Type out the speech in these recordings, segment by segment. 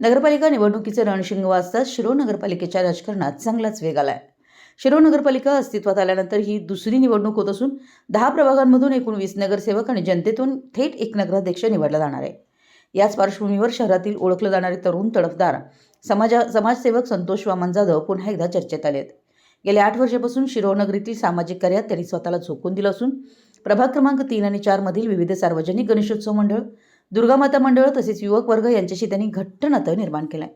नगरपालिका निवडणुकीचे रणशिंग वाजताच शिरो नगरपालिकेच्या राजकारणात चांगलाच वेग आलाय. शिरो नगरपालिका अस्तित्वात आल्यानंतर ही दुसरी निवडणूक होत असून दहा प्रभागांमधून एकूण वीस नगरसेवक आणि जनतेतून थेट एक नगराध्यक्ष निवडला जाणार आहे. याच पार्श्वभूमीवर शहरातील ओळखलं जाणारे तरुण तडफदार समाजा समाजसेवक संतोष वामन जाधव पुन्हा एकदा चर्चेत आले आहेत गेल्या आठ वर्षापासून शिरोनगरीतील सामाजिक कार्यात त्यांनी स्वतःला झोकून दिलं असून प्रभाग क्रमांक तीन आणि चारमधील विविध सार्वजनिक गणेशोत्सव मंडळ दुर्गामाता मंडळ तसेच युवक वर्ग यांच्याशी त्यांनी घट्ट नातं निर्माण केलं आहे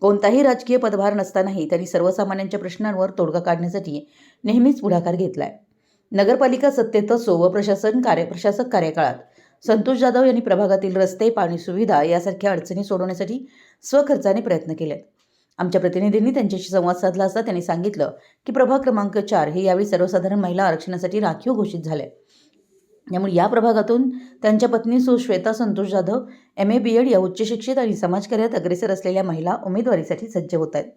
कोणताही राजकीय पदभार नसतानाही त्यांनी सर्वसामान्यांच्या प्रश्नांवर तोडगा काढण्यासाठी नेहमीच पुढाकार घेतला आहे नगरपालिका सत्तेत असो व प्रशासन कार्य प्रशासक कार्यकाळात संतोष जाधव यांनी प्रभागातील रस्ते पाणी सुविधा यासारख्या अडचणी सोडवण्यासाठी स्वखर्चाने प्रयत्न केले आमच्या प्रतिनिधींनी त्यांच्याशी संवाद साधला असता त्यांनी सांगितलं की प्रभाग क्रमांक चार हे यावेळी सर्वसाधारण महिला आरक्षणासाठी राखीव घोषित झाले. त्यामुळे या प्रभागातून त्यांच्या पत्नी Sushweta Santosh Jadhav M A B Ed या उच्चशिक्षित आणि समाजकार्यात अग्रेसर असलेल्या महिला उमेदवारीसाठी सज्ज होत आहेत.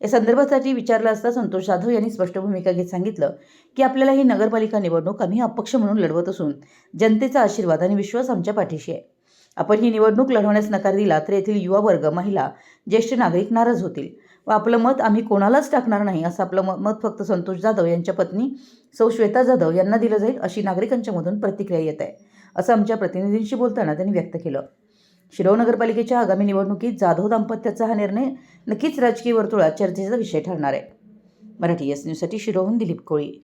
या संदर्भासाठी विचारलं असता संतोष जाधव यांनी स्पष्ट भूमिका घेत सांगितलं की आपल्याला ही नगरपालिका निवडणूक आम्ही अपक्ष म्हणून लढवत असून जनतेचा आशीर्वाद आणि विश्वास आमच्या पाठीशी आहे. आपण ही निवडणूक लढवण्यास नकार दिला तर येथील युवा वर्ग महिला ज्येष्ठ नागरिक नाराज होतील. व आपलं मत आम्ही कोणालाच टाकणार नाही असं आपलं म- मत फक्त संतोष जाधव यांच्या पत्नी सौ श्वेता जाधव यांना दिलं जाईल अशी नागरिकांच्यामधून प्रतिक्रिया येत आहे असं आमच्या प्रतिनिधींशी बोलताना त्यांनी व्यक्त केलं. शिरोळ नगरपालिकेच्या आगामी निवडणुकीत जाधव दाम्पत्याचा हा निर्णय नक्कीच राजकीय वर्तुळात चर्चेचा विषय ठरणार आहे. मराठी एस न्यूजसाठी शिरोहून दिलीप कोळी.